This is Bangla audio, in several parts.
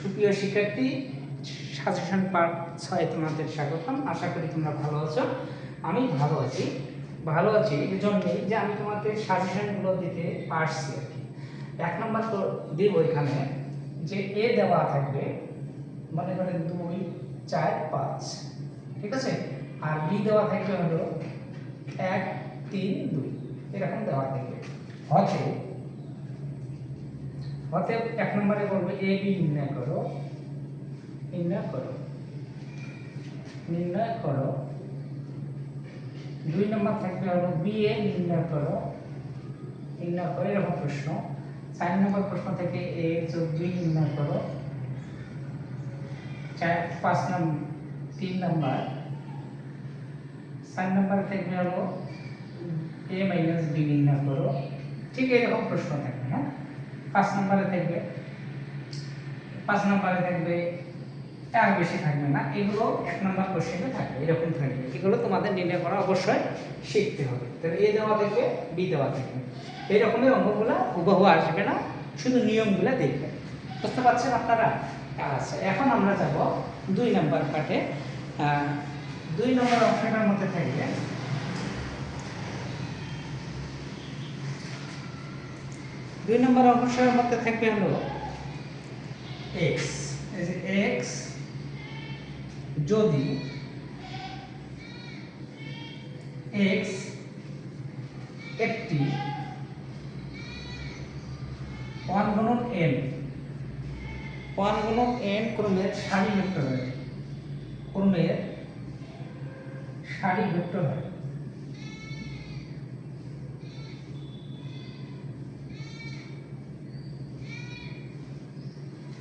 সুপ্রিয় শিক্ষার্থী সাজেশন পার্ট ছয় তোমাদের স্বাগতম। আশা করি তোমরা ভালো আছো। আমি ভালো আছি। ভালো আছি এই জন্যই যে আমি তোমাদের সাজেশনগুলো দিতে পারছি আর কি। এক নম্বর তো দেব এখানে যে এ দেওয়া থাকবে, মনে করেন দুই, চার, পাঁচ, ঠিক আছে? আর বি দেওয়া থাকবে হলো এক, তিন, দুই, এরকম দেওয়া থাকবে। হতে অতএব এক নম্বরে বলব এ বি নির্ণয় করো। নির্ণয় করো। নির্ণয় করো। দুই নম্বর থাকবে হলো বি এ নির্ণয় করো। নির্ণয় করো এরকম প্রশ্ন। চার নম্বর প্রশ্ন থেকে এ যোগ দুই নির্ণয় করো। চার, পাঁচ নম্বর তিন নম্বর। চার নম্বর থাকবে হলো এ মাইনাস বি নির্ণয় করো। ঠিক এরকম প্রশ্ন থাকবে হ্যাঁ? পাঁচ নম্বরে থাকবে পাঁচ নম্বরে থাকবে আর বেশি থাকবে না এগুলো এক নম্বর কোশ্চেনে থাকবে এরকম থাকবে। এগুলো তোমাদের নির্ণয় করা অবশ্যই শিখতে হবে। তাহলে এ দেওয়া থাকবে বি দেওয়া থাকবে। এই রকমের অঙ্কগুলো হুবহু আসবে না শুধু নিয়মগুলো দেখবে। বুঝতে পারছেন আপনারা? আচ্ছা এখন আমরা যাব দুই নম্বর আহ, দুই নম্বর অংশটার মধ্যে থাকবে দুই নম্বর অংশের মধ্যে থাকবে হলো এক্স এক্স যদি এক্স একটি ওয়ান গুণন এন ওয়ান গুণন এন ক্রমের সারি ভেক্টর হয়। ক্রমের সারি ভেক্টর হয়।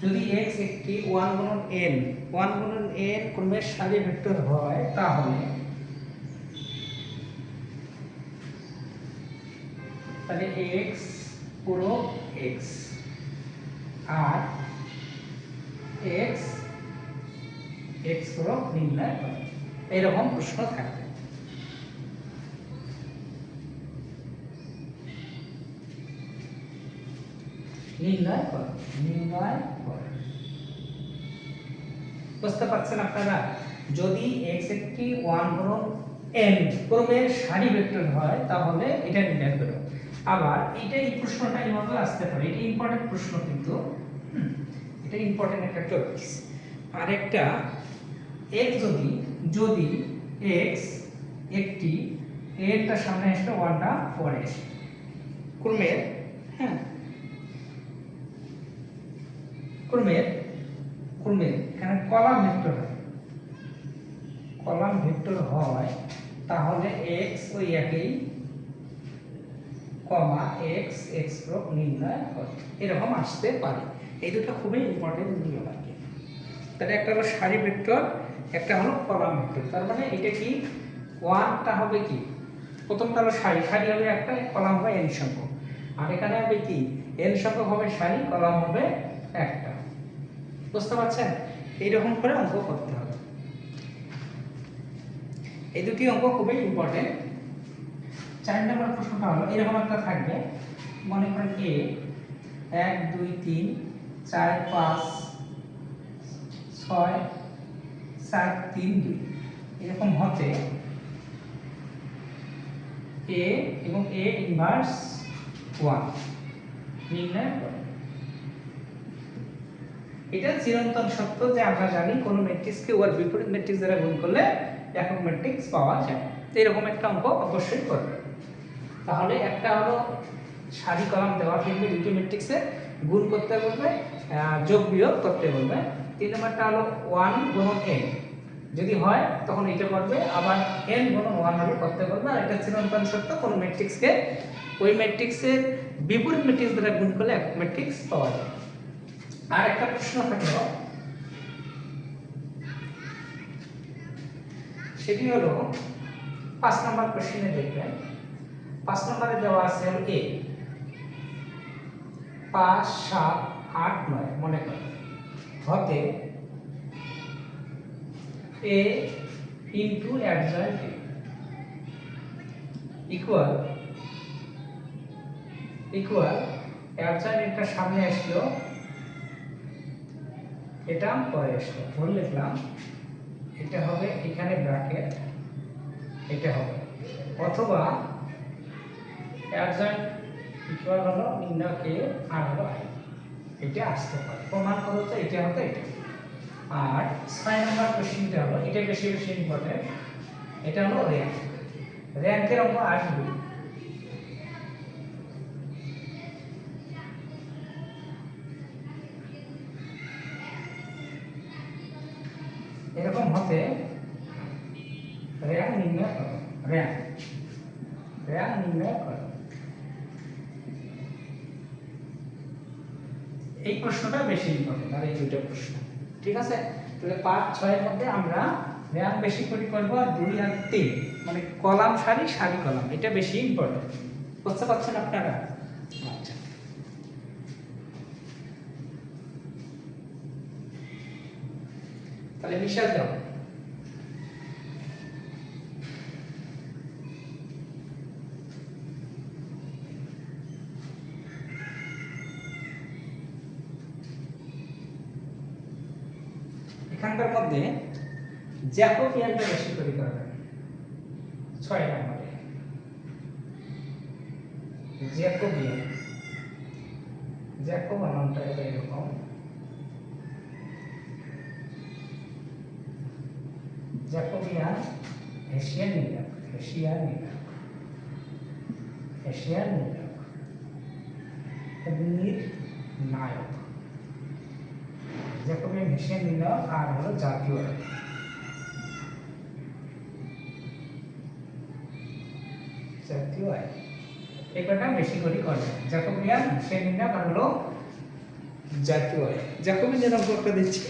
যদি x একটি ওয়ান গুণন n, ওয়ান গুণন n ক্রমের সারি ভেক্টর হয়, তাহলে তাহলে x পুরো আর x x পুরো নির্ণয় করে। এরকম প্রশ্ন থাকবে। নির্ণয় কর। নির্ণয় কর। বুঝতে পারছেন আপনারা? যদি x একটি ওয়ান গুণন n ক্রমের সারি ভেক্টর হয়, তাহলে এটা নির্ণয় করো। আবার এটা এই প্রশ্নটা এইভাবে আসতে পারে। এটা ইম্পর্টেন্ট প্রশ্ন কিন্তু। এটা ইম্পর্টেন্ট একটা টপিক আর একটা x যদি যদি x একটি এরটা সামনে আসলে ওয়ানটা পরে ক্রমের হ্যাঁ ক্রমের ক্রমের, এখানে কলাম ভেক্টর হয় কলাম ভেক্টর হয় তাহলে x ওই একই কমা x x প্রোগ নির্ণয় করে এরকম আসতে পারে। এই দুটো খুবই ইম্পর্টেন্ট নিয়ম আর কি। তাহলে একটা হলো সারি ভেক্টর, একটা হলো কলাম ভেক্টর। তার মানে এটা কি? ওয়ানটা হবে কি? প্রথমটা হলো সারি সারি হবে একটা, কলাম হবে এন সংখ্যক। আর এখানে হবে কি? এন সংখ্যক হবে সারি, কলাম হবে একটা। বুঝতে পারছেন? এইরকম করে অঙ্ক করতে হবে। এই দুটি অঙ্ক খুবই ইম্পর্টেন্ট চার নম্বর প্রশ্নটা হলো, এরকম একটা থাকবে। মনে করেন এ এক, দুই, তিন, চার, পাঁচ, ছয়, সাত, তিন, দুই। এরকম হতে এ এবং এ ইনভার্স ওয়ান নির্ণয় করে। এটা চিরন্তন সত্য যে আমরা জানি কোনো ম্যাট্রিক্সকে ওর বিপরীত ম্যাট্রিক্স দ্বারা গুণ করলে একক ম্যাট্রিক্স পাওয়া যায়। তো এরকম একটা অঙ্ক অবশ্যই করবে। তাহলে একটা হলো সারি কলাম দেওয়া থাকবে দুটি ম্যাট্রিক্সে গুণ করতে বলবে যোগ বিয়োগ করতে বলবে। তিন নম্বরটা হলো ওয়ান গুণন এন যদি হয়, তখন এটা করবে, আবার এন গুণন ওয়ান হলে করতে বলবে। আর এটা চিরন্তন সত্য, কোনো ম্যাট্রিক্সকে ওই ম্যাট্রিক্সের বিপরীত ম্যাট্রিক্স দ্বারা গুণ করলে এক ম্যাট্রিক্স পাওয়া যায়। আর একটা প্রশ্ন থাকল সেটি হলো, পাঁচ নম্বর কোশ্চেনে দেখবেন, পাঁচ নম্বরে দেওয়া আছে এ। পাঁচ, সাত, আট, নয়, মনে করেন। হতে A into adjoint equal equal adjoint সামনে আসলো এটা পরে আসলো ভুল লিখলাম, এটা হবে এখানে ব্র্যাকেট এটা হবে। অথবা অ্যাডজয়েন্ট ইকুয়াল হলো নির্ণয়কে আর হলো আই এটা আসতে পারে। প্রমাণ করো তো, এটা হতো এটা। আর ছয় নম্বর কোশ্চেনটা হলো, এটা বেশি বেশি ইম্পর্টেন্ট এটা হলো র্যাঙ্ক র্যাঙ্কের অঙ্ক আসবে হতে র্যাঙ্ক নির্ণয় করো। র্যাঙ্ক র্যাঙ্ক নির্ণয় করো। এই প্রশ্নটা বেশি ইম্পর্টেন্ট আর এই দুইটা প্রশ্ন। ঠিক আছে? তাহলে পাঁচ ছয়ের মধ্যে আমরা র্যাঙ্ক বেশি করে করব আর দুই আর তিন। মানে কলাম সারি সারি কলাম। এটা বেশি ইম্পর্টেন্ট বুঝতে পারছেন আপনারা? আচ্ছা। তাহলে বিশাল দাও। এখানকার মধ্যে জ্যাকোবিয়ানটা বেশি করে করবেন ছয় নম্বরে। জ্যাকোবিয়ান জ্যাকো বানানটা হলো এরকম। Jacobian Hessian Hessian Hessian Jacobian Hessian নির্ণায়ক আর হলো জাতীয়। আয়। জাতীয় আয়। এই কটা বেশি করে করবে জ্যাকোবিয়ান এশিয়ান নির্ণায়ক আর হলো জাতীয় আয়। জ্যাকোবিয়ান অঙ্কটা দিচ্ছি।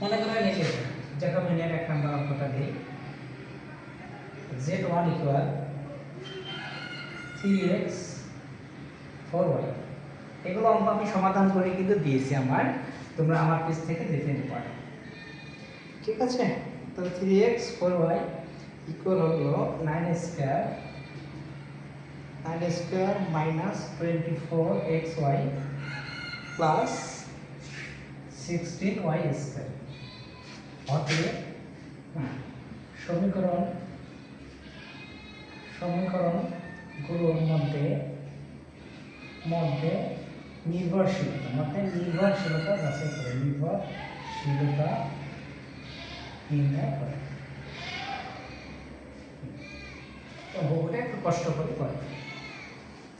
মনে করে লিখে জ্যাকোবিয়ানের এক নম্বর অঙ্কটা দিই। Z one equal three X four Y এগুলো অঙ্ক আমি সমাধান করে কিন্তু দিয়েছি আমার। তোমরা আমার পেজ থেকে দেখে নিতে পারো। ঠিক আছে? তো three X four Y equal হলো nine square nine square minus twenty four X Y plus sixteen Y square অতএব হ্যাঁ, সমীকরণ সমীকরণগুলোর মধ্যে মধ্যে নির্ভরশীলতা মধ্যে নির্ভরশীলতা যাচাই করে, নির্ভরশীলতা নির্ণয় করে। তো ওটা একটু কষ্ট করে করে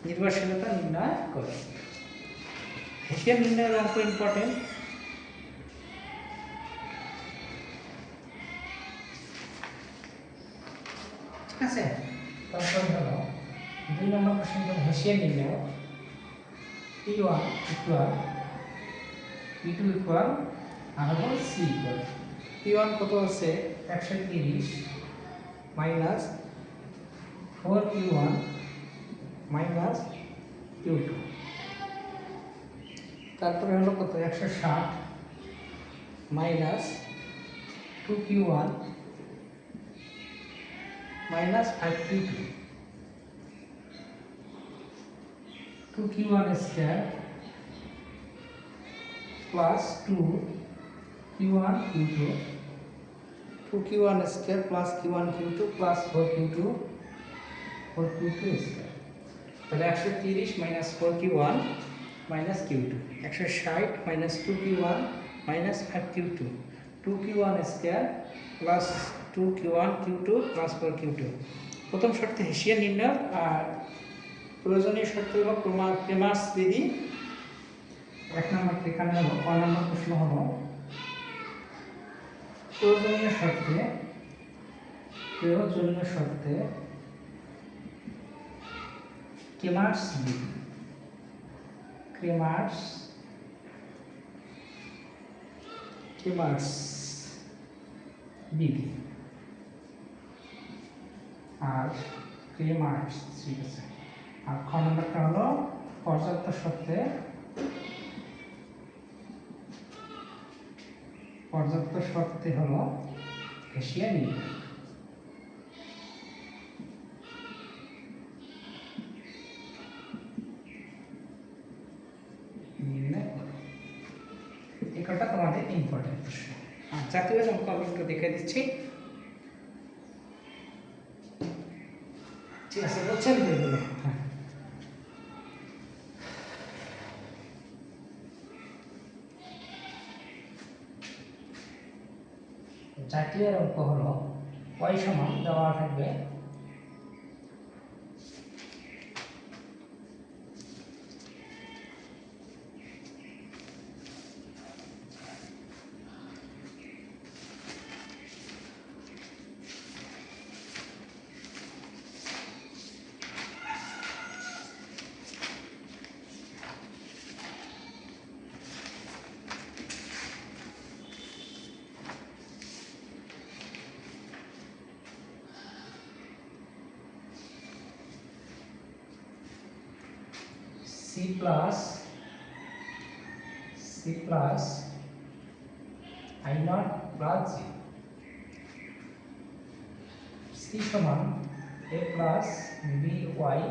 নির্ভরশীলতা নির্ণয় করে। হিসেব নির্ণয়ের অঙ্ক ইম্পর্টেন্ট ঠিক আছে? দুই নম্বর প্রশ্ন হলো হেসিয়ান নির্ণয় P one equal P two equal আর হলো সি ইকুয়াল। পি ওয়ান কত আছে? একশো তিরিশ minus four Q one minus Q two. তারপরে হলো কত? একশো ষাট minus two Q one minus 5q2 2q1 square plus 2 q1 q2 2q1 square plus q1 q2 plus 4q2 4q2 square. তাহলে একশো তিরিশ minus four Q one minus Q two একশো ষাট minus two Q one minus five Q two two Q one square plus two Q one Q two plus four Q two প্রথম শর্তে হেসিয়া নির্ণয় আর প্রয়োজনীয় শর্ত হলো ক্রমা, ক্রেমার্স বিধি। এক নম্বর এখানে হলো, ক নম্বর প্রশ্ন হলো, প্রয়োজনীয় শর্তে প্রয়োজনীয় শর্তে ক্রেমার্স বিধি। ক্রেমার্স ক্রেমার্স বিধি। আর ক্রেমার্স, ঠিক আছে। আর খ নম্বরটা হলো পর্যাপ্ত শর্তে পর্যাপ্ত শর্তে হলো এশিয়া নিয়ে। এটা তোমাদের ইম্পর্টেন্ট আর জাতীয় সংখ্যা আমি দেখে দিচ্ছি। ঠিক আছে, বলছেন জাতীয় অঙ্ক হল পয়সা সমান দেওয়া থাকবে? C plus C plus I naught plus G C समान A plus B Y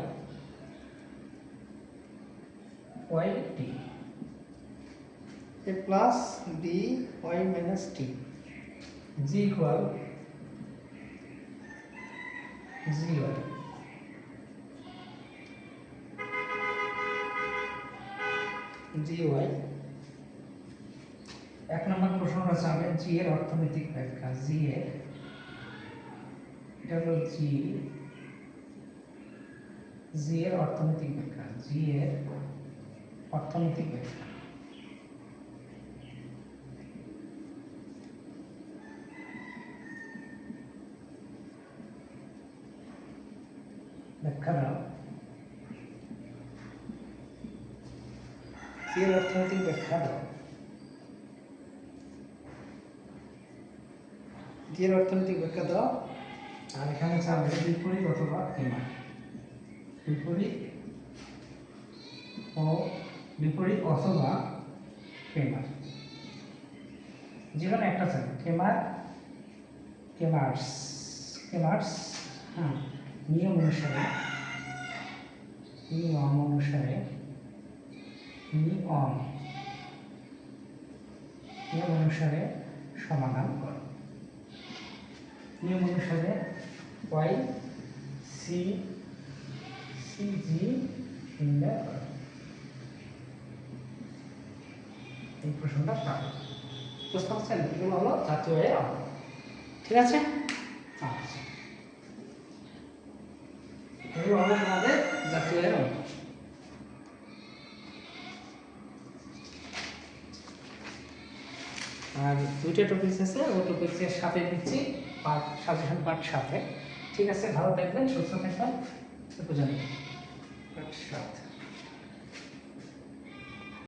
Y T A plus B Y minus T G equal zero G এক নম্বর প্রশ্ন আছে আমাদের জি এর অর্থনৈতিক ব্যাখ্যা। জি এর এটা হলো জি জি এর অর্থনৈতিক ব্যাখ্যা। জি এর অর্থনৈতিক ব্যাখ্যা। ব্যাখ্যা দাও জি এর অর্থনৈতিক ব্যাখ্যা দাও। এর অর্থনৈতিক ব্যাখ্যা দাও। আর এখানে চাবে বিপরীত অথবা এমআই? বিপরীত ও বিপরীত অথবা কেমার যেখানে একটা চাবে কেমার কেমার্স কেমার্স হ্যাঁ নিয়ম অনুসারে নিয়ম অনুসারে নিয়ম নিয়ম অনুসারে সমাধান করো। নিয়ম অনুসারে ওয়াই সি সি জি নির্ণয় করো। এই প্রশ্নটা পাবে। বুঝতে পারছেন? এগুলো হলো জাতীয় অঙ্ক। ঠিক আছে? আচ্ছা। এগুলো হলো তোমাদের জাতীয় এর অঙ্ক। আর দুইটা টপিক্স আছে ওই টপিক্সের সাথে দিচ্ছি পার্ট সাজেশন পার্ট সাথে। ঠিক আছে, ভালো থাকবেন, সুস্থ থাকবেন পর্যন্ত পাঠ সাত